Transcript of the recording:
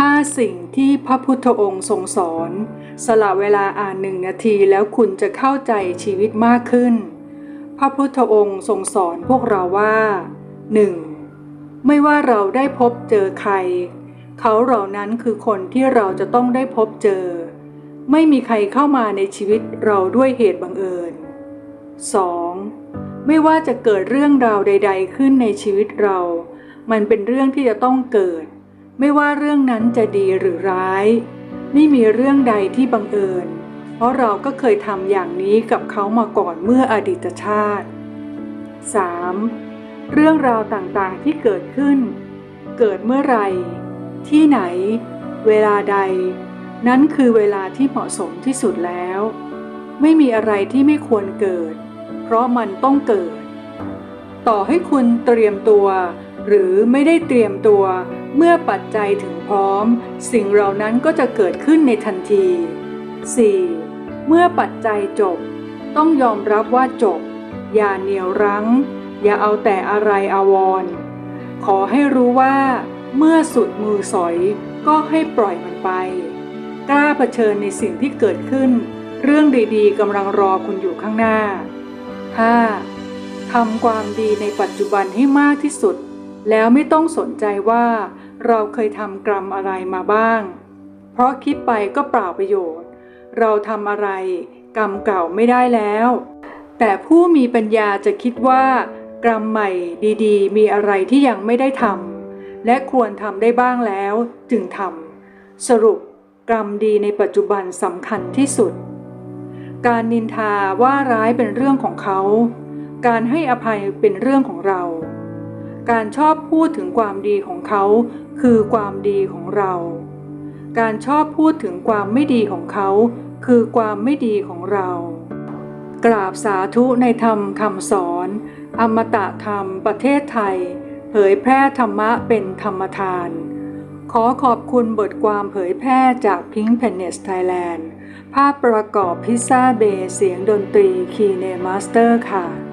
5สิ่งที่พระพุทธองค์ทรงสอน สละเวลาอ่านหนึ่งนาทีแล้วคุณจะเข้าใจชีวิตมากขึ้น พระพุทธองค์ทรงสอนพวกเราว่า 1. ไม่ว่าเราได้พบเจอใคร เขาเหล่านั้นคือคนที่เราจะต้องได้พบเจอ ไม่มีใครเข้ามาในชีวิตเราด้วยเหตุบังเอิญ 2. ไม่ว่าจะเกิดเรื่องราวใด ๆ ขึ้นในชีวิตเรา มันเป็นเรื่องที่จะต้องเกิด ไม่ว่าเรื่องนั้นจะดีหรือร้าย ไม่มีเรื่องใดที่บังเอิญ เพราะเราก็เคยทำอย่างนี้กับเขามาก่อนเมื่ออดีตชาติ 3. เรื่องราวต่างๆที่เกิดขึ้น เกิดเมื่อไรที่ไหน เวลาใด นั้นคือเวลาที่เหมาะสมที่สุดแล้ว ไม่มีอะไรที่ไม่ควรเกิด เพราะมันต้องเกิด ต่อให้คุณเตรียมตัว หรือไม่ได้เตรียมตัวเมื่อปัจจัยถึงพร้อม สิ่งเหล่านั้นก็จะเกิดขึ้นในทันที 4. เมื่อปัจจัยจบ ต้องยอมรับว่าจบ อย่าเหนียวรั้ง อย่าเอาแต่อะไรอาวร ขอให้รู้ว่า เมื่อสุดมือสอยก็ให้ปล่อยมันไป กล้าเผชิญในสิ่งที่เกิดขึ้น เรื่องดีๆกำลังรอคุณอยู่ข้างหน้า 5. ทำความดีในปัจจุบันให้มากที่สุด แล้วไม่ต้องสนใจว่าเราเคยทำกรรมอะไรมาบ้าง เพราะคิดไปก็เปล่าประโยชน์ เราทำอะไรกรรมเก่าไม่ได้แล้ว แต่ผู้มีปัญญาจะคิดว่ากรรมใหม่ดีๆ มีอะไรที่ยังไม่ได้ทำและควรทำได้บ้างแล้วจึงทำสรุปกรรมดีในปัจจุบันสำคัญที่สุด การนินทาว่าร้ายเป็นเรื่องของเขา การให้อภัยเป็นเรื่องของเรา การชอบพูดถึงความดีของเขาคือความดีของเรา การชอบพูดถึงความไม่ดีของเขา คือความไม่ดีของเรา กราบสาธุในธรรมคำสอน อมตะธรรมประเทศไทย เผยแพร่ธรรมะเป็นธรรมทาน ขอขอบคุณบทความเผยแพร่จาก Pink p e n n e s Thailand ภาพประกอบพิซซ่าเบย์เสียงดนตรีคีเนมาสเตอร์ค่ะ